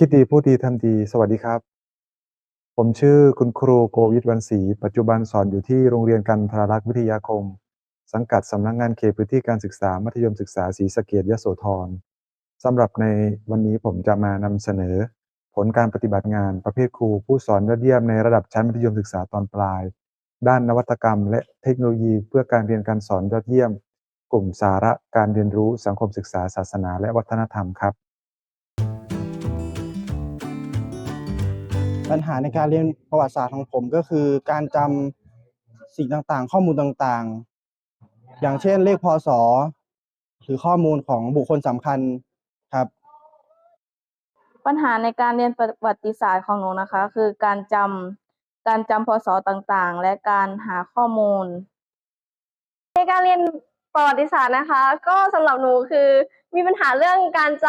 คิดดีพูดดีทำดี สวัสดีครับ ผมชื่อคุณครูโกวิทวันศรี ปัจจุบันสอนอยู่ที่โรงเรียนกันทรารักษ์วิทยาคม สังกัดสำนักงานเขตพื้นที่การศึกษา มัธยมศึกษาศรีสะเกษยโสธรสำหรับในวันนี้ผมจะมานำเสนอ ผลการปฏิบัติงานประเภทครูผู้สอนยอดเยี่ยมในระดับชั้นมัธยมศึกษาตอนปลาย ด้านนวัตกรรม และเทคโนโลยีเพื่อการเรียนการสอนยอดเยี่ยม กลุ่มสาระการเรียนรู้สังคมศึกษาศาสนา และวัฒนธรรมครับ ปัญหาในการเรียนประวัติศาสตร์ของผมก็คือการจำสิ่งต่างๆ ข้อมูลต่างๆ อย่างเช่นเลขพศหรือข้อมูลของบุคคลสำคัญครับ ปัญหาในการเรียนประวัติศาสตร์ของหนูนะคะ คือการจำการจำพศต่างๆ และการหาข้อมูล ในการเรียนประวัติศาสตร์นะคะ ก็สำหรับหนูคือมีปัญหาเรื่องการจ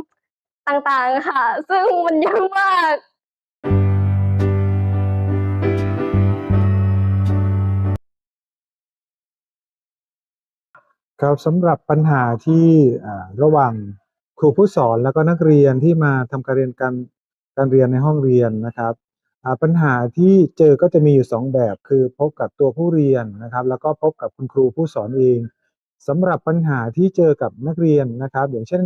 ำต่างๆค่ะ ซึ่งมันเยอะมาก ครับสำหรับปัญหาที่ระหว่างครูผู้สอนแล้วก็นักเรียนที่มาทำการเรียนการการเรียนในห้องเรียนนะครับปัญหาที่เจอก็จะมีอยู่สองแบบ คือพบกับตัวผู้เรียนนะครับ แล้วก็พบกับคุณครูผู้สอนเองสำหรับปัญหาที่เจอกับนักเรียนนะครับ อย่างเช่น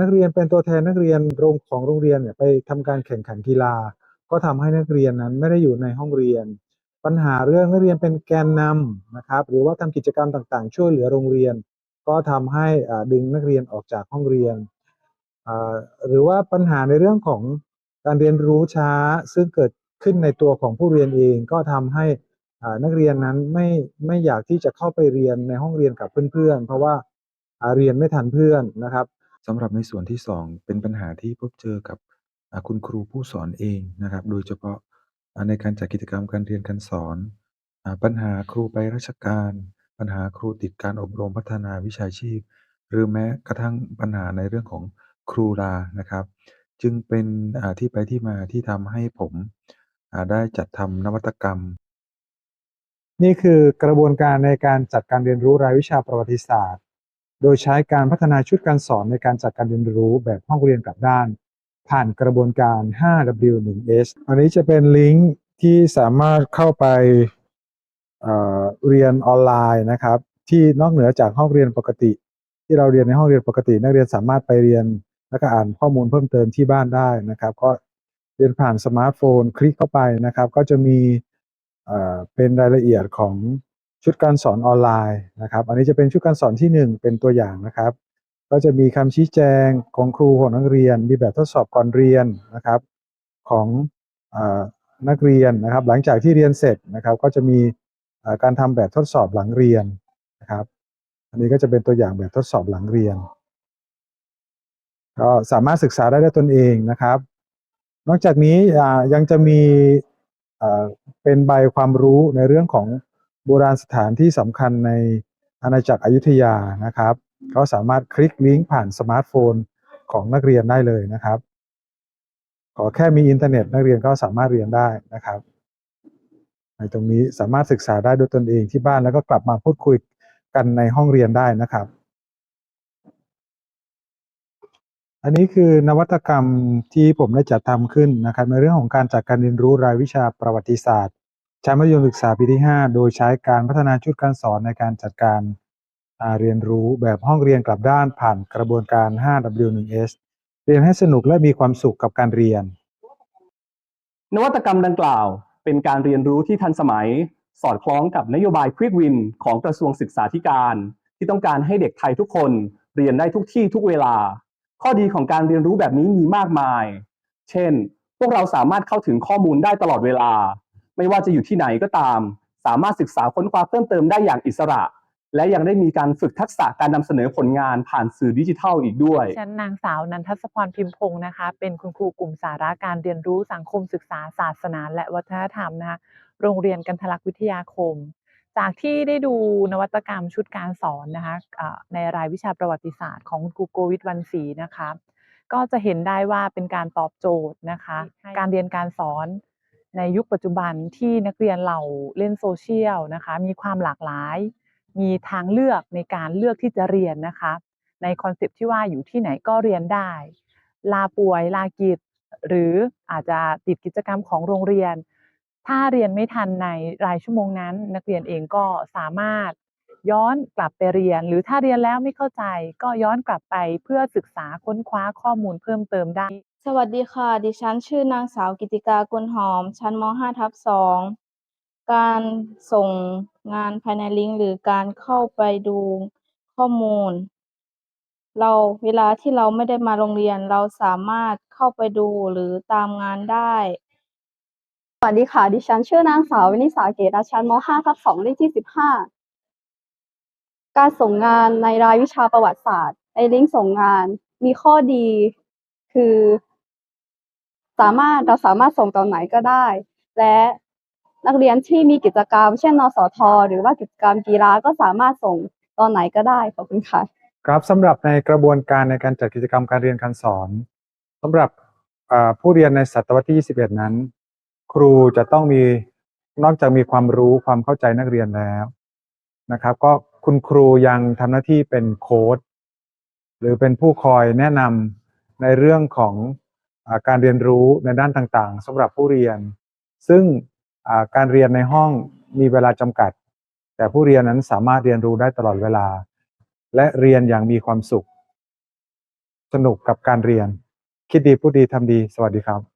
นักเรียนเป็นตัวแทนนักเรียนโรงของโรงเรียนเนี่ยไปทำการแข่งขันกีฬา ก็ทำให้นักเรียนนั้นไม่ได้อยู่ในห้องเรียน ปัญหาเรื่องนักเรียนเป็นแกนนำนะครับหรือว่าทำกิจกรรมต่างๆ ช่วยเหลือโรงเรียน ก็ทำให้ดึงนักเรียนออกจากห้องเรียน หรือว่าปัญหาในเรื่องของการเรียนรู้ช้าซึ่งเกิดขึ้นในตัวของผู้เรียนเองก็ทำให้นักเรียนนั้นไม่ไม่อยากที่จะเข้าไปเรียนในห้องเรียนกับเพื่อนๆ เพราะว่าเรียนไม่ทันเพื่อนนะครับสำหรับในส่วนที่ 2 เป็นปัญหาที่พบเจอกับคุณครูผู้สอนเองนะครับ โดยเฉพาะ ในการจัดกิจกรรมการเรียนการสอน อ่า ปัญหาครูไปราชการ ปัญหาครูติดการอบรมพัฒนาวิชาชีพ หรือแม้กระทั่งปัญหาในเรื่องของครูลานะครับ จึงเป็น อ่า ที่ไปที่มาที่ทำให้ผม อ่า ได้จัดทำนวัตกรรม นี่คือกระบวนการในการจัดการเรียนรู้รายวิชาประวัติศาสตร์ โดยใช้การพัฒนาชุดการสอนในการจัดการเรียนรู้แบบห้องเรียนกลับด้าน ผ่านกระบวนการ 5W1S อันนี้จะเป็นลิงก์ที่สามารถเข้าไปเเรียนออนไลน์นะครับ ที่นอกเหนือจากห้องเรียนปกติ ที่เราเรียนในห้องเรียนปกติ นักเรียนสามารถไปเรียนแล้วก็อ่านข้อมูลเพิ่มเติมที่บ้านได้นะครับ ก็เรียนผ่านสมาร์ทโฟน คลิกเข้าไปนะครับ ก็จะมีเเป็นรายละเอียดของชุดการสอนออนไลน์นะครับ อันนี้จะเป็นชุดการสอนที่ 1 เป็นตัวอย่างนะครับ ก็จะมีคำชี้แจงของครูของนักเรียน มีแบบทดสอบก่อนเรียนนะครับของอนักเรียนนะครับ หลังจากที่เรียนเสร็จนะครับ ก็จะมีการทำแบบทดสอบหลังเรียนนะครับ อันนี้ก็จะเป็นตัวอย่างแบบทดสอบหลังเรียน ก็สามารถศึกษาได้ด้วยตนเองนะครับ นอกจากนี้ยังจะมีเป็นใบความรู้ในเรื่องของโบราณสถานที่สำคัญในอาณาจักรอยุธยานะครับ ก็สามารถคลิกลิงก์ผ่านสมาร์ทโฟนของนักเรียนได้เลยนะครับ ขอแค่มีอินเทอร์เน็ต นักเรียนก็สามารถเรียนได้นะครับ ในตรงนี้สามารถศึกษาได้ด้วยตนเองที่บ้านแล้วก็กลับมาพูดคุยกันในห้องเรียนได้นะครับ อันนี้คือนวัตกรรมที่ผมได้จัดทำขึ้นนะครับ ในเรื่องของการจัดการเรียนรู้รายวิชาประวัติศาสตร์ชั้นมัธยมศึกษาปีที่ 5 โดยใช้การพัฒนาชุดการสอนในการจัดการ เรียนรู้แบบห้องเรียนกลับด้านผ่านกระบวนการ 5W1S เรียนให้สนุกและมีความสุขกับการเรียน นวัตกรรมดังกล่าว เป็นการเรียนรู้ที่ทันสมัย สอดคล้องกับนโยบาย Quick Win ของกระทรวงศึกษาธิการ ที่ต้องการให้เด็กไทยทุกคนเรียนได้ทุกที่ทุกเวลา ข้อดีของการเรียนรู้แบบนี้มีมากมาย เช่น พวกเราสามารถเข้าถึงข้อมูลได้ตลอดเวลา ไม่ว่าจะอยู่ที่ไหนก็ตาม สามารถศึกษาค้นคว้าเพิ่มเติมได้อย่างอิสระ และยังได้มีการฝึกทักษะการนำเสนอผลงานผ่านสื่อดิจิทัลอีกด้วยฉันนางสาวนันทศพรพิมพงศ์นะคะ เป็นคุณครูกลุ่มสาระการเรียนรู้สังคมศึกษาศาสนา และวัฒนธรรมนะคะโรงเรียนกันทลักษณ์วิทยาคม จากที่ได้ดูนวัตกรรมชุดการสอนนะคะอ่าในรายวิชาประวัติศาสตร์ของคุณครูโกวิทวันศรีนะคะ ก็จะเห็นได้ว่าเป็นการตอบโจทย์นะคะ การเรียนการสอนในยุคปัจจุบันที่นักเรียนเราเล่นโซเชียลนะคะ มีความหลากหลาย มีทางเลือกในการเลือกที่จะเรียนนะคะ ในคอนเซปที่ว่าอยู่ที่ไหนก็เรียนได้ ลาป่วยลากิจ หรืออาจจะติดกิจกรรมของโรงเรียน ถ้าเรียนไม่ทันในรายชั่วโมงนั้น นักเรียนเองก็สามารถย้อนกลับไปเรียน หรือถ้าเรียนแล้วไม่เข้าใจ ก็ย้อนกลับไปเพื่อศึกษาค้นคว้าข้อมูลเพิ่มเติมได้ สวัสดีค่ะ ดิฉันชื่อนางสาวกิติกากุลหอม ชั้นม .5 ทับ2 การส่งงานภายในลิงก์ หรือการเข้าไปดูข้อมูล เราเวลาที่เราไม่ได้มาโรงเรียน เราสามารถเข้าไปดูหรือตามงานได้ สวัสดีค่ะ ดิฉันชื่อนางสาววินิสาเกตอาชันม .5 ทับ2เลขที่ 15 การส่งงานในรายวิชาประวัติศาสตร์ในลิงก์ส่งงานมีข้อดี คือ สามารถเราสามารถส่งตอนไหนก็ได้ และ นักเรียนที่มีกิจกรรม เช่นนสท หรือว่ากิจกรรมกีฬาก็สามารถส่งตอนไหนก็ได้ขอบคุณค่ะ ครับสำหรับในกระบวนการในการจัดกิจกรรมการเรียนการสอนสำหรับผู้เรียนในศตวรรษที่ 21 นั้น ครูจะต้องมีนอกจากมีความรู้ความเข้าใจนักเรียนแล้วนะครับ ก็คุณครูยังทำหน้าที่เป็นโค้ดหรือเป็นผู้คอยแนะนำในเรื่องของอการเรียนรู้ในด้านต่างๆสำหรับผู้เรียน ซึ่ง การเรียนในห้องมีเวลาจำกัด แต่ผู้เรียนนั้นสามารถเรียนรู้ได้ตลอดเวลา และเรียนอย่างมีความสุข สนุกกับการเรียน คิดดีพูดดีทำดี สวัสดีครับ